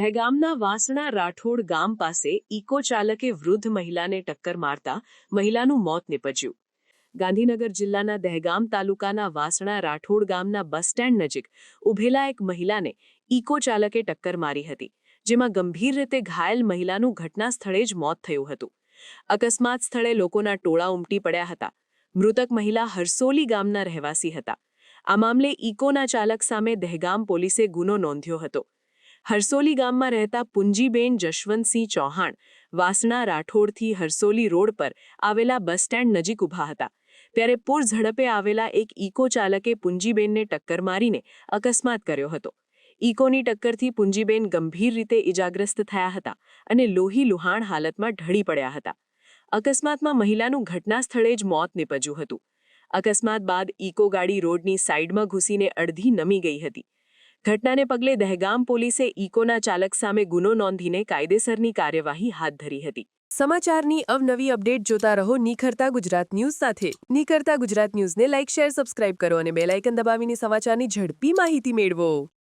દહેગામના વાસણા રાઠોડ ગામ પાસે ઇકો ચાલકે વૃદ્ધ મહિલાને ટક્કર મારતા મહિલાનું મોત નિપજ્યું. ગાંધીનગર જિલ્લાના દહેગામ તાલુકાના વાસણા રાઠોડ ગામના બસ સ્ટેન્ડ નજીક ઉભેલા એક મહિલાને ઇકો ચાલકે ટક્કર મારી હતી, જેમાં ગંભીર રીતે ઘાયલ મહિલાનું ઘટના સ્થળે જ મોત થયું હતું. અકસ્માત સ્થળે લોકોના ટોળા ઉમટી પડ્યા હતા. મૃતક મહિલા હરસોલી ગામના રહેવાસી હતા. આ મામલે ઇકોના ચાલક સામે દહેગામ પોલીસે ગુનો નોંધ્યો હતો. હરસોલી ગામમાં રહેતા પુંજીબેન જશવંતસિંહ ચૌહાણ વાસણા રાઠોડથી હરસોલી રોડ પર આવેલા બસ સ્ટેન્ડ નજીક ઊભા હતા. ત્યારે પૂર ઝડપે આવેલા એક ઇકો ચાલકે પુંજીબેનને ટક્કર મારીને અકસ્માત કર્યો હતો. ઇકોની ટક્કરથી પુંજીબેન ગંભીર રીતે ઇજાગ્રસ્ત થયા હતા અને લોહી લુહાણ હાલતમાં ઢળી પડ્યા હતા. અકસ્માતમાં મહિલાનું ઘટના સ્થળે જ મોત નીપજ્યું હતું. અકસ્માત બાદ ઇકો ગાડી રોડની સાઇડમાં ઘૂસીને અડધી નમી ગઈ હતી. ઘટનાને પગલે દહેગામ પોલીસે ઇકોના ચાલક સામે ગુનો નોંધીને કાયદેસરની કાર્યવાહી હાથ ધરી હતી. સમાચારની અવનવી અપડેટ જોતા રહો નિખરતા ગુજરાત ન્યૂઝ સાથે. નિખરતા ગુજરાત ન્યૂઝને લાઇક, શેર, સબસ્ક્રાઇબ કરો અને બેલાઇકન દબાવીને સમાચારની ઝડપી માહિતી મેળવો.